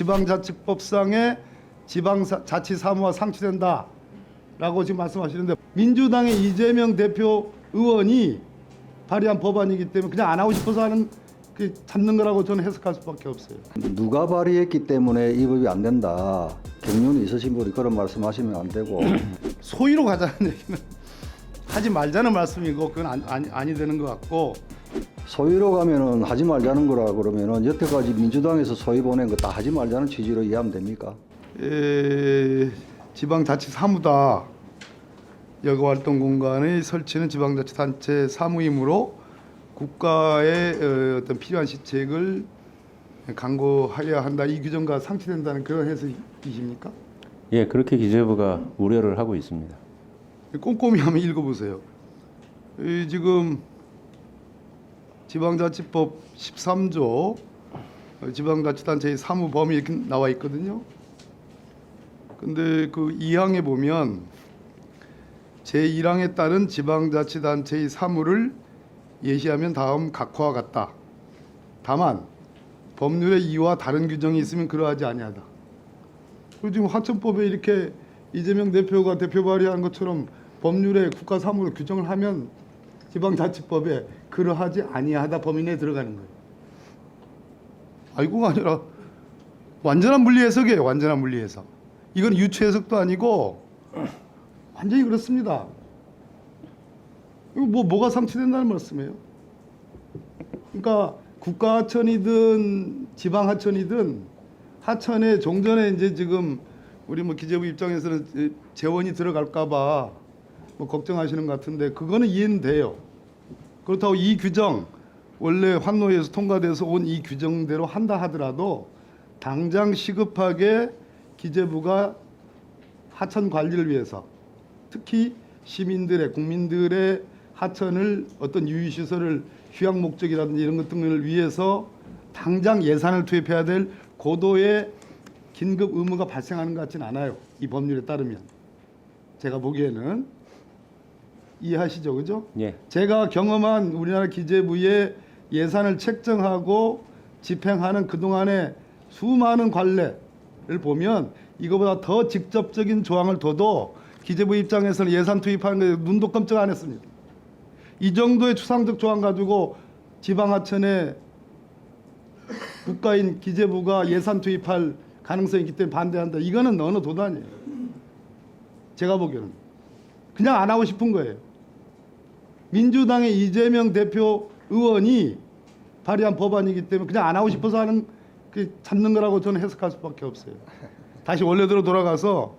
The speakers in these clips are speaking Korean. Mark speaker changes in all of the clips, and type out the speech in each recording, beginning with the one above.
Speaker 1: 지방자치법상의 지방자치사무와 상치된다라고 지금 말씀하시는데 민주당의 이재명 대표 의원이 발의한 법안이기 때문에 그냥 안 하고 싶어서 하는 그 잡는 거라고 저는 해석할 수밖에 없어요.
Speaker 2: 누가 발의했기 때문에 이 법이 안 된다. 경륜이 있으신 분이 그런 말씀하시면 안 되고
Speaker 1: 소위로 가자는 얘기는 하지 말자는 말씀이고 그건 안, 아니, 아니 되는 것 같고
Speaker 2: 소위로 가면은 하지 말자는 거라 그러면은 여태까지 민주당에서 소위 보낸 거 다 하지 말자는 취지로 이해하면 됩니까?
Speaker 1: 에, 지방자치 사무다 여가활동 공간의 설치는 지방자치단체 사무이므로 국가의 어, 어떤 필요한 시책을 강구하여야 한다 이 규정과 상치된다는 그런 해석이십니까?
Speaker 3: 예, 그렇게 기재부가 우려를 하고 있습니다.
Speaker 1: 꼼꼼히 한번 읽어보세요. 이 지금 지방자치법 13조 어, 지방자치단체의 사무 범위 이렇게 나와 있거든요. 근데 그 2항에 보면 제1항에 따른 지방자치단체의 사무를 예시하면 다음 각화와 같다. 다만 법률의 이와 다른 규정이 있으면 그러하지 아니하다. 그리고 지금 하천법에 이렇게 이재명 대표가 대표 발의한 것처럼 법률에 국가 사무를 규정을 하면 지방자치법에 그러하지 아니하다 범위 내에 들어가는 거예요. 아이고가 아니라 완전한 물리 해석이에요. 완전한 물리 해석. 이건 유추 해석도 아니고 완전히 그렇습니다. 이거 뭐 뭐가 상치된다는 말씀이에요. 그러니까 국가 하천이든 지방 하천이든 하천에 종전에 이제 지금 우리 뭐 기재부 입장에서는 이 재원이 들어갈까봐 뭐 걱정하시는 것 같은데 그거는 이해는 돼요. 그렇다고 이 규정 원래 환노위에서 통과돼서 온 이 규정대로 한다 하더라도 당장 시급하게 기재부가 하천 관리를 위해서 특히 시민들의 국민들의 하천을 어떤 유유 시설을 휴양 목적이라든지 이런 것 등을 위해서 당장 예산을 투입해야 될 고도의 긴급 의무가 발생하는 것 같지는 않아요. 이 법률에 따르면 제가 보기에는 이해하시죠, 그죠?
Speaker 3: 예,
Speaker 1: 제가 경험한 우리나라 기재부의 예산을 책정하고 집행하는 그동안의 수많은 관례를 보면 이거보다 더 직접적인 조항을 둬도 기재부 입장에서는 예산 투입하는 데 눈도 깜짝 안 했습니다. 이 정도의 추상적 조항 가지고 지방하천에 국가인 기재부가 예산 투입할 가능성이 있기 때문에 반대한다. 이거는 어느 도단이에요. 제가 보기에는 그냥 안 하고 싶은 거예요. 민주당의 이재명 대표 의원이 발의한 법안이기 때문에 그냥 안 하고 싶어서 하는 그 잡는 거라고 저는 해석할 수밖에 없어요. 다시 원래대로 돌아가서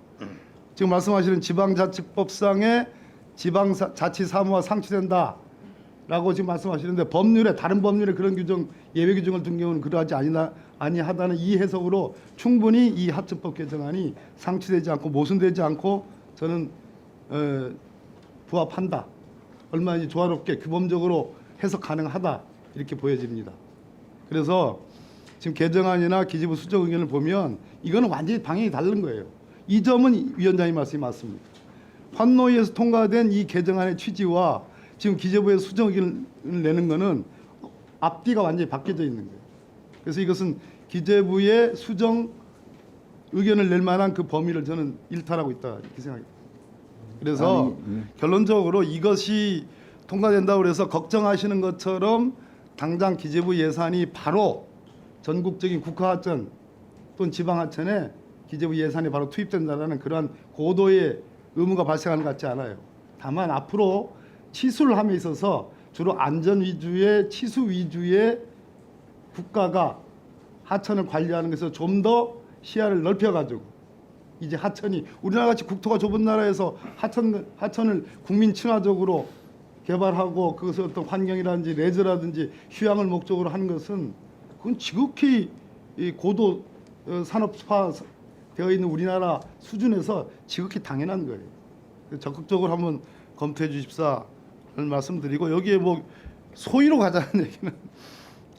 Speaker 1: 지금 말씀하시는 지방자치법상의 지방자치사무와 상치된다라고 지금 말씀하시는데 법률에 다른 법률에 그런 규정 예외 규정을 둔 경우는 그러하지 아니나 아니하다는 이 해석으로 충분히 이 하천법 개정안이 상치되지 않고 모순되지 않고 저는 어, 부합한다. 얼마나 조화롭게 규범적으로 해석 가능하다 이렇게 보여집니다. 그래서 지금 개정안이나 기재부 수정 의견을 보면 이거는 완전히 방향이 다른 거예요. 이 점은 위원장님 말씀이 맞습니다. 환노위에서 통과된 이 개정안의 취지와 지금 기재부의 수정 의견을 내는 거는 앞뒤가 완전히 바뀌어져 있는 거예요. 그래서 이것은 기재부의 수정 의견을 낼 만한 그 범위를 저는 일탈하고 있다 이렇게 생각합니다. 그래서
Speaker 2: 아니, 음.
Speaker 1: 결론적으로 이것이 통과된다고 그래서 걱정하시는 것처럼 당장 기재부 예산이 바로 전국적인 국가하천 또는 지방하천에 기재부 예산이 바로 투입된다는 그러한 고도의 의무가 발생하는 것 같지 않아요. 다만 앞으로 치수를 함에 있어서 주로 안전 위주의 치수 위주의 국가가 하천을 관리하는 것에서 좀 더 시야를 넓혀가지고 이제 하천이 우리나라 같이 국토가 좁은 나라에서 하천 하천을 국민 친화적으로 개발하고 그것을 어떤 환경이라든지 레저라든지 휴양을 목적으로 하는 것은 그건 지극히 이 고도 어, 산업화 되어 있는 우리나라 수준에서 지극히 당연한 거예요. 적극적으로 한번 검토해 주십사를 말씀드리고 여기에 뭐 소위로 가자는 얘기는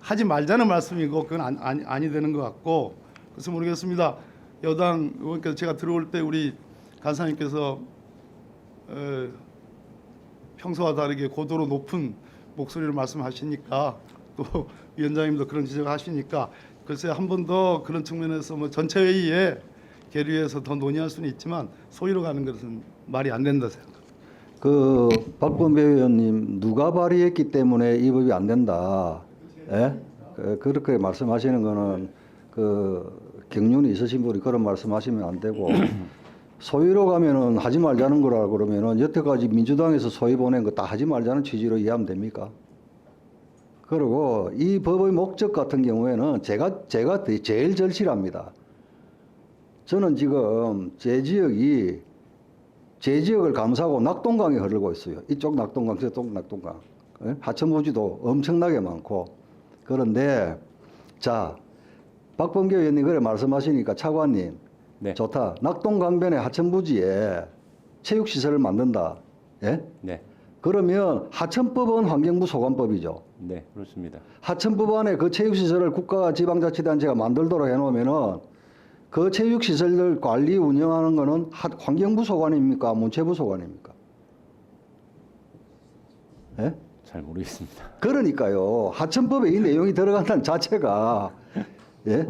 Speaker 1: 하지 말자는 말씀이고 그건 아니, 아니 되는 것 같고 그래서 모르겠습니다. 여당 의원께서 제가 들어올 때 우리 간사님께서 어, 평소와 다르게 고도로 높은 목소리를 말씀하시니까 또 위원장님도 그런 지적을 하시니까 글쎄 한 번 더 그런 측면에서 뭐 전체 회의에 계류해서 더 논의할 수는 있지만 소위로 가는 것은 말이 안 된다 생각.
Speaker 2: 그 박범배 의원님 누가 발의했기 때문에 이 법이 안 된다. 예? 그, 그렇게 말씀하시는 거는 그 경륜이 있으신 분이 그런 말씀하시면 안 되고 소위로 가면은 하지 말자는 거라 그러면은 여태까지 민주당에서 소위 보낸 거 다 하지 말자는 취지로 이해하면 됩니까? 그리고 이 법의 목적 같은 경우에는 제가 제가 대- 제일 절실합니다. 저는 지금 제 지역이 제 지역을 감싸고 낙동강이 흐르고 있어요. 이쪽 낙동강, 저쪽 낙동강. 예? 하천부지도 엄청나게 많고. 그런데 자 박범계 의원님 그래 말씀하시니까 차관님
Speaker 3: 네.
Speaker 2: 좋다. 낙동강변의 하천부지에 체육시설을 만든다. 예?
Speaker 3: 네.
Speaker 2: 그러면 하천법은 환경부 소관법이죠.
Speaker 3: 네, 그렇습니다.
Speaker 2: 하천법 안에 그 체육시설을 국가 지방자치단체가 만들도록 해놓으면은 그 체육시설들 관리 운영하는 거는 하- 환경부 소관입니까? 문체부 소관입니까? 예?
Speaker 3: 잘 모르겠습니다.
Speaker 2: 그러니까요. 하천법에 이 내용이 들어간다는 자체가 예?